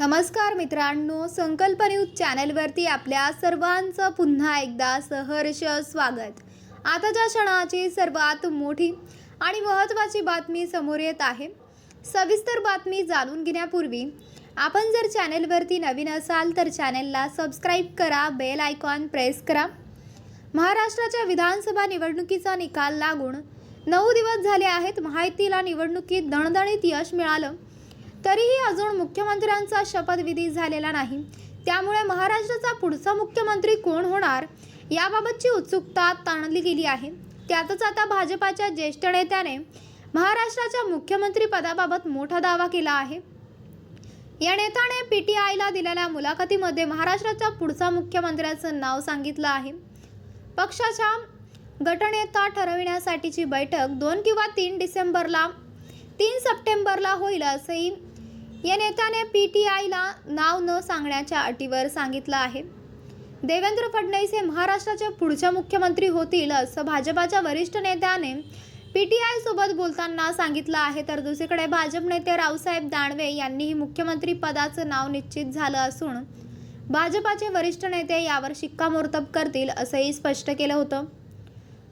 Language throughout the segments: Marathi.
नमस्कार मित्रांनो संकल्प न्यूज चॅनेलवरती आपल्या सर्वांचं पुन्हा एकदा सहर्ष स्वागत. आताच्या क्षणाची सर्वात मोठी आणि महत्त्वाची बातमी समोर येत आहे. सविस्तर बातमी जाणून घेण्यापूर्वी आपण जर चॅनेलवरती नवीन असाल तर चॅनेलला सबस्क्राईब करा बेल आयकॉन प्रेस करा. महाराष्ट्राच्या विधानसभा निवडणुकीचा निकाल लागून नऊ दिवस झाले आहेत महायुतीला निवडणुकीत दणदणीत यश मिळालं. तरीही अजून मुख्यमंत्र्यांचा शपथविधी झालेला नाही. त्यामुळे महाराष्ट्राचा पुढचा मुख्यमंत्री कोण होणार याबाबतची उत्सुकता ताणली गेली आहे. त्यातच आता भाजपाच्या ज्येष्ठ नेत्याने महाराष्ट्राच्या मुख्यमंत्री पदाबाबत मोठा दावा केला आहे. या नेत्याने पी टी आयला दिलेल्या मुलाखतीमध्ये महाराष्ट्राच्या पुढचा मुख्यमंत्र्याचं नाव सांगितलं आहे. पक्षाच्या गटनेता ठरविण्यासाठीची बैठक दोन किंवा तीन डिसेंबरला तीन सप्टेंबरला होईल असंही या नेत्याने पी टी आयला नाव न सांगण्याच्या अटीवर सांगितलं आहे. देवेंद्र फडणवीस हे महाराष्ट्राचे पुढचे मुख्यमंत्री होतील असं भाजपाच्या वरिष्ठ नेत्याने पी टी आयसोबत बोलताना सांगितलं आहे. तर दुसरीकडे भाजप नेते रावसाहेब दानवे यांनीही मुख्यमंत्री पदाचं नाव निश्चित झालं असून भाजपाचे वरिष्ठ नेते यावर शिक्कामोर्तब करतील असंही स्पष्ट केलं होतं.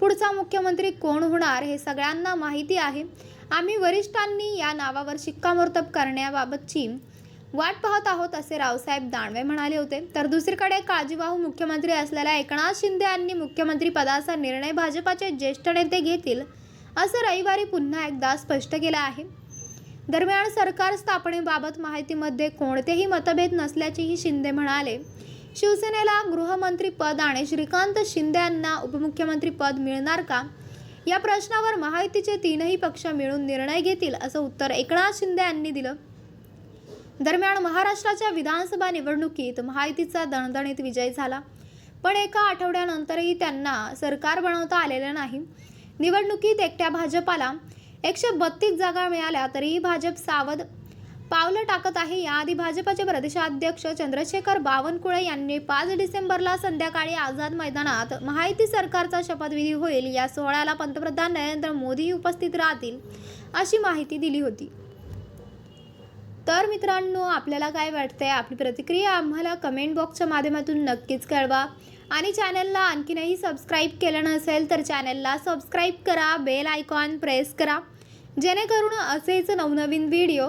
पुढचा मुख्यमंत्री कोण होणार हे सगळ्यांना माहिती आहे. आम्ही वरिष्ठांनी या नावावर शिक्कामोर्तब करण्याबाबतची वाट पाहत आहोत असे रावसाहेब दानवे म्हणाले होते. तर दुसरीकडे काळजीवाहू मुख्यमंत्री असलेल्या एकनाथ शिंदे यांनी मुख्यमंत्री पदाचा निर्णय भाजपाचे ज्येष्ठ नेते घेतील असं रविवारी पुन्हा एकदा स्पष्ट केलं आहे. दरम्यान सरकार स्थापनेबाबत माहितीमध्ये कोणतेही मतभेद नसल्याचेही शिंदे म्हणाले. शिवसेनेला गृहमंत्री पद आणि श्रीकांत शिंदे यांना उपमुख्यमंत्री पद मिळणार का? या प्रश्नावर महायुतीचे तीनही पक्ष मिळून निर्णय घेतील असं उत्तर एकनाथ शिंदे यांनी दिलं. दरम्यान महाराष्ट्राच्या विधानसभा निवडणुकीत महायुतीचा दणदणीत विजय झाला. पण एका आठवड्यानंतरही त्यांना सरकार बनवता आलेलं नाही. निवडणुकीत एकट्या भाजपाला एकशे बत्तीस जागा मिळाल्या तरीही भाजप सावध पावलं टाकत आहे. याआधी भाजपाचे प्रदेशाध्यक्ष चंद्रशेखर बावनकुळे यांनी पाच डिसेंबरला संध्याकाळी आझाद मैदानात महायुती सरकारचा शपथविधी होईल या सोहळ्याला पंतप्रधान नरेंद्र मोदी उपस्थित राहतील अशी माहिती दिली होती. तर मित्रांनो आपल्याला काय वाटतंय? आपली प्रतिक्रिया आम्हाला कमेंट बॉक्सच्या माध्यमातून नक्कीच कळवा. आणि चॅनलला आणखीनही सबस्क्राईब केलं नसेल तर चॅनलला सबस्क्राईब करा बेल आयकॉन प्रेस करा. जेणेकरून असेच नवनवीन व्हिडिओ